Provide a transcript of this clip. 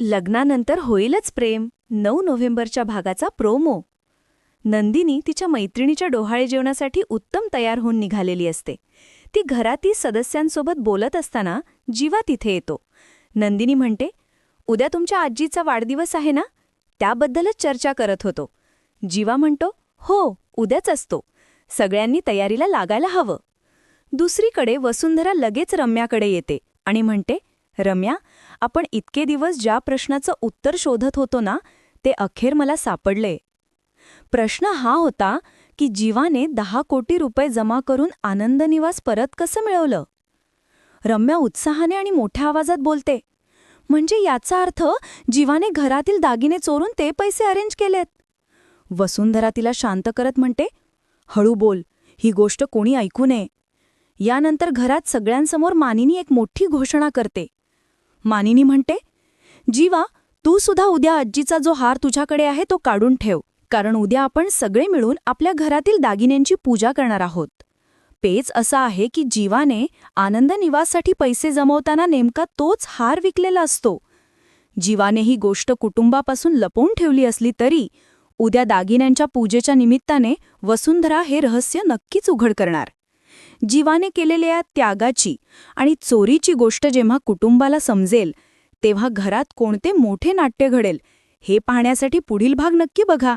लग्नानंतर होईलच प्रेम. नऊ नोव्हेंबरच्या भागाचा प्रोमो. नंदिनी तिच्या मैत्रिणीच्या डोहाळे जेवणासाठी उत्तम तयार होऊन निघालेली असते. ती घरातील सदस्यांसोबत बोलत असताना जीवा तिथे येतो. नंदिनी म्हणते उद्या तुमच्या आजीचा वाढदिवस आहे ना? त्याबद्दलच चर्चा करत होतो. जीवा म्हणतो हो उद्याच असतो. सगळ्यांनी तयारीला लागायला हवं. दुसरीकडे वसुंधरा लगेच रम्याकडे येते आणि म्हणते रम्या आपण इतके दिवस ज्या प्रश्नाचं उत्तर शोधत होतो ना ते अखेर मला सापडले. प्रश्न हा होता की जीवाने दहा कोटी रुपये जमा करून आनंदनिवास परत कसं मिळवलं? रम्या उत्साहाने आणि मोठ्या आवाजात बोलते म्हणजे याचा अर्थ जीवाने घरातील दागिने चोरून ते पैसे अरेंज केलेत? वसुंधरा तिला शांत करत म्हणते हळू बोल ही गोष्ट कोणी ऐकू नये. यानंतर घरात सगळ्यांसमोर मानिनी एक मोठी घोषणा करते मानिनी म्हणते जीवा तू सुद्धा उद्या आजीचा जो हार तुझ्याकडे आहे तो काढून ठेव कारण उद्या आपण सगळे मिळून आपल्या घरातील दागिन्यांची पूजा करणार आहोत. पेच असा आहे की जीवाने आनंद निवाससाठी पैसे जमवताना नेमका तोच हार विकलेला असतो. जीवाने ही गोष्ट कुटुंबापासून लपवून ठेवली असली तरी उद्या दागिन्यांच्या पूजेच्या निमित्ताने वसुंधरा हे रहस्य नक्कीच उघड करणार. जीवाने केलेल्या या त्यागाची आणि चोरीची गोष्ट जेव्हा कुटुंबाला समजेल तेव्हा घरात कोणते मोठे नाट्य घडेल हे पाहण्यासाठी पुढील भाग नक्की बघा.